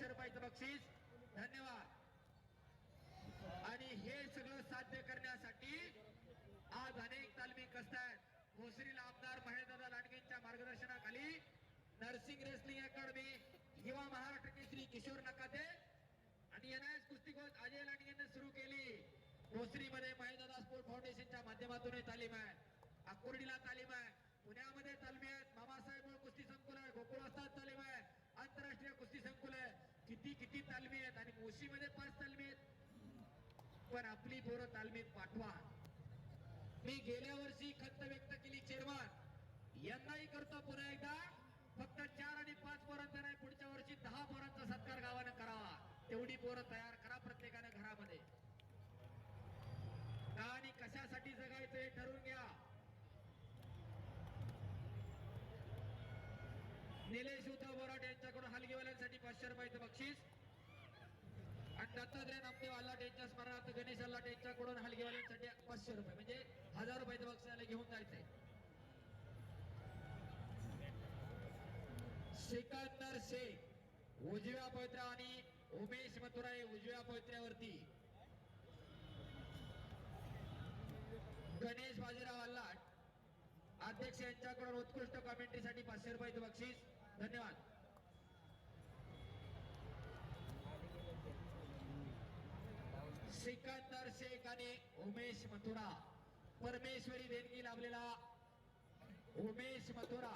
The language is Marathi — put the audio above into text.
लक्ष रुपयाचं बक्षीस. धन्यवाद. आणि हे सगळं साध्य करण्यासाठी आज अनेक तालमी कसतायत भोसरीला आमदार महेशदादा लांडगेंच्या मार्गदर्शनाखाली नर्सिंग रेसलिंग अकॅडमी युवा महाराष्ट्र केसरी किशोर नकाते आणि एनआयएस कुस्तीकोच अजय लांडगेंनी सुरू केली. भोसरीमध्ये महेशदादा स्पोर्ट फाउंडेशनच्या माध्यमातून तालीम आहे. अकुर्डीला तालीम आहे. पुण्यामध्ये तालमी आहेत. मामा किती किती तालमी आहेत? आणि मोशीमध्ये पाच तालमी आहेत. पण आपली पोरं तालमीत पाठवा. मी गेल्या वर्षी खंत व्यक्त केली चेअरमन. यंदाही करतो पुन्हा एकदा. फक्त चार आणि पाच पोरांचा नाही पुढच्या वर्षी दहा पोरांचा सत्कार गावानं करावा. तेवढी पोरं तयार करा प्रत्येकाने घरामध्ये. आणि कशासाठी जगायचं हे ठरवून निलेश उद्धव बोराट यांच्याकडून हलगीवाल्यांसाठी पाचशे रुपयाचं बक्षीस. आणि दत्तात्रय नामदेव अल्लाट यांच्या स्मरणार्थ गणेश अल्लाट यांच्याकडून हलगीवाल्यांसाठी पाचशे रुपये. म्हणजे हजार रुपयाचं बक्षिसाला घेऊन जायचंय. सिकंदर शेख उजव्या पवित्रा आणि उमेश मथुराई उजव्या पवित्र्यावरती. गणेश बाजीराव अल्लाट अध्यक्ष यांच्याकडून उत्कृष्ट कॉमेंट्रीसाठी पाचशे रुपयाचं बक्षीस धन्यवाद सिकंदर शेख आणि उमेश मथुरा परमेश्वरी देणगी लाभलेला उमेश मथुरा.